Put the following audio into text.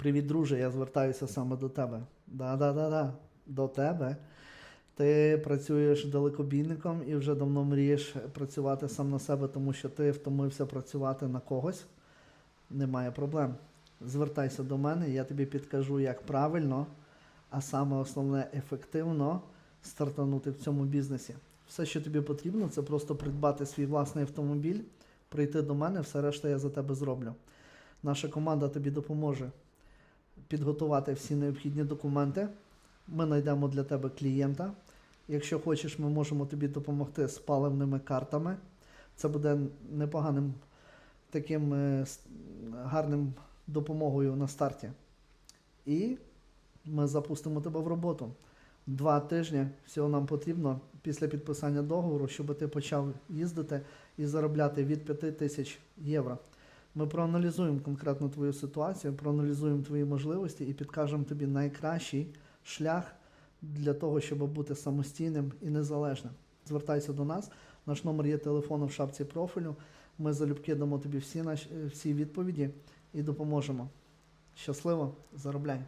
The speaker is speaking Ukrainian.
Привіт, друже, я звертаюся саме до тебе. Да-да-да-да, до тебе. Ти працюєш далекобійником і вже давно мрієш працювати сам на себе, тому що ти втомився працювати на когось. Немає проблем. Звертайся до мене, я тобі підкажу, як правильно, а саме основне ефективно стартанути в цьому бізнесі. Все, що тобі потрібно, це просто придбати свій власний автомобіль, прийти до мене, все решта я за тебе зроблю. Наша команда тобі допоможе підготувати всі необхідні документи. Ми знайдемо для тебе клієнта. Якщо хочеш, ми можемо тобі допомогти з паливними картами. Це буде непоганим таким е, гарним допомогою на старті. І ми запустимо тебе в роботу. Два тижні всього нам потрібно після підписання договору, щоб ти почав їздити і заробляти від 5 тисяч євро. Ми проаналізуємо конкретно твою ситуацію, проаналізуємо твої можливості і підкажемо тобі найкращий шлях для того, щоб бути самостійним і незалежним. Звертайся до нас. Наш номер є телефону в шапці профілю. Ми залюбки дамо тобі всі, наші, всі відповіді і допоможемо. Щасливо, заробляй!